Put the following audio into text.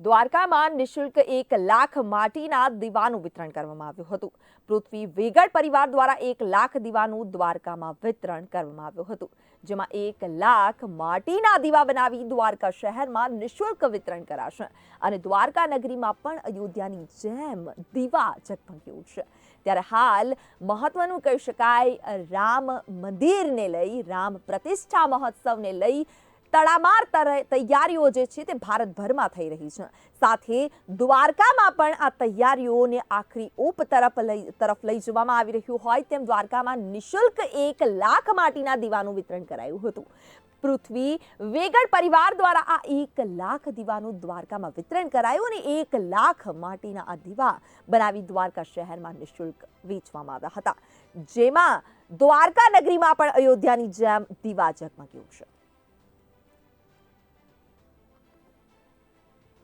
દ્વારકામાં નિઃશુલ્ક એક લાખ માટીના દીવાનું વિતરણ કરવામાં આવ્યું હતું. પૃથ્વી વેગડ પરિવાર દ્વારા એક લાખ દીવાનું દ્વારકામાં વિતરણ કરવામાં આવ્યું હતું. જેમાં એક લાખ માટીના દીવા બનાવી દ્વારકા શહેરમાં નિઃશુલ્ક વિતરણ કરાશે અને દ્વારકા નગરીમાં પણ અયોધ્યાની જેમ દીવા ઝગમગી ઉઠશે ત્યારે હાલ મહત્વનું કહી શકાય, રામ મંદિરને લઈ, રામ પ્રતિષ્ઠા મહોત્સવને લઈ તડામાર તૈયારીઓ જે છે તે ભારતભરમાં થઈ રહી છે. સાથે દ્વારકામાં પણ આ તૈયારીઓને આખરી ઓપ તરફ લઈ તરફ લઈ જવામાં આવી રહ્યું હોય તેમ દ્વારકામાં નિશુલ્ક એક લાખ માટીના દીવાનું વિતરણ કરાયું હતું. પૃથ્વી વેગડ પરિવાર દ્વારા આ એક લાખ દીવાનું દ્વારકામાં વિતરણ કરાયું અને એક લાખ માટીના આ દીવા બનાવી દ્વારકા શહેરમાં નિઃશુલ્ક વેચવામાં આવ્યા હતા. જેમાં દ્વારકા નગરીમાં પણ અયોધ્યાની જેમ દીવા ઝગમગી ઉઠશે